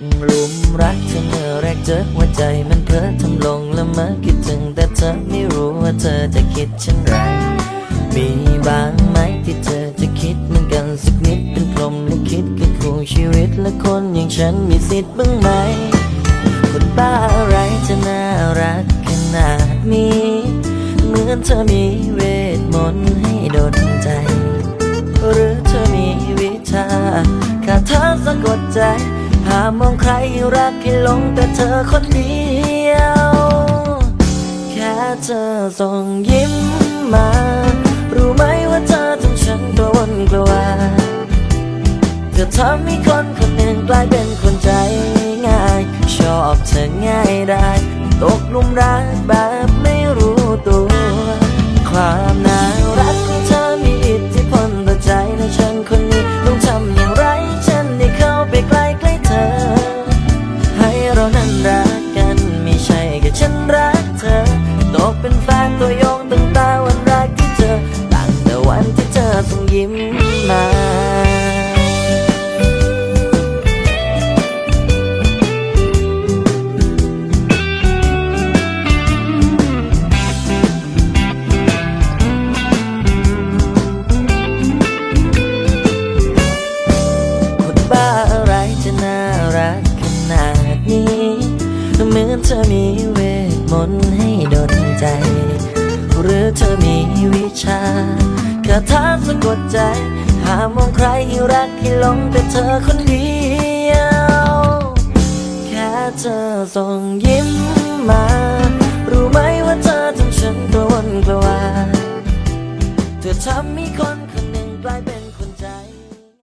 หลุมรักเธอเมื่อแรกเจอหัวใจมันเพ้อทำลงละเมอคิดถึงแต่เธอไม่รู้ว่าเธอจะคิดเช่นไร มีบางไหมที่เธอจะคิดเหมือนกันสักนิดเป็นพรหมลิขิตคือคู่ชีวิตและคนอย่างฉันมีสิทธิ์บ้างไหม คนบ้าอะไรจะน่ารักขนาดนี้ เหมือนเธอมีเวทมนต์ให้ดลใจ หรือเธอมีวิชาคาถาสะกดใจ หามองใครรักให้หลงแต่เธอคนเดียว แค่เธอส่งยิ้มมา รู้ไหมว่าเธอทำฉันกระวนกระวายเธอทำให้คนคนหนึ่งกลายเป็นคนใจง่าย ชอบเธอง่ายได้ ตกหลุมรักแบบ นเธอมีเวทมนต์ให้ดลใจ หรือเธอมีวิชาคาถาสะกดใจ หามองใครให้รักให้หลงแต่เธอคนเดียว แค่เธอส่งยิ้มมา รู้ไหมว่าเธอทำฉันกระวนกระวายเธอทำให้คนคนหนึ่งกลายเป็นคนใจ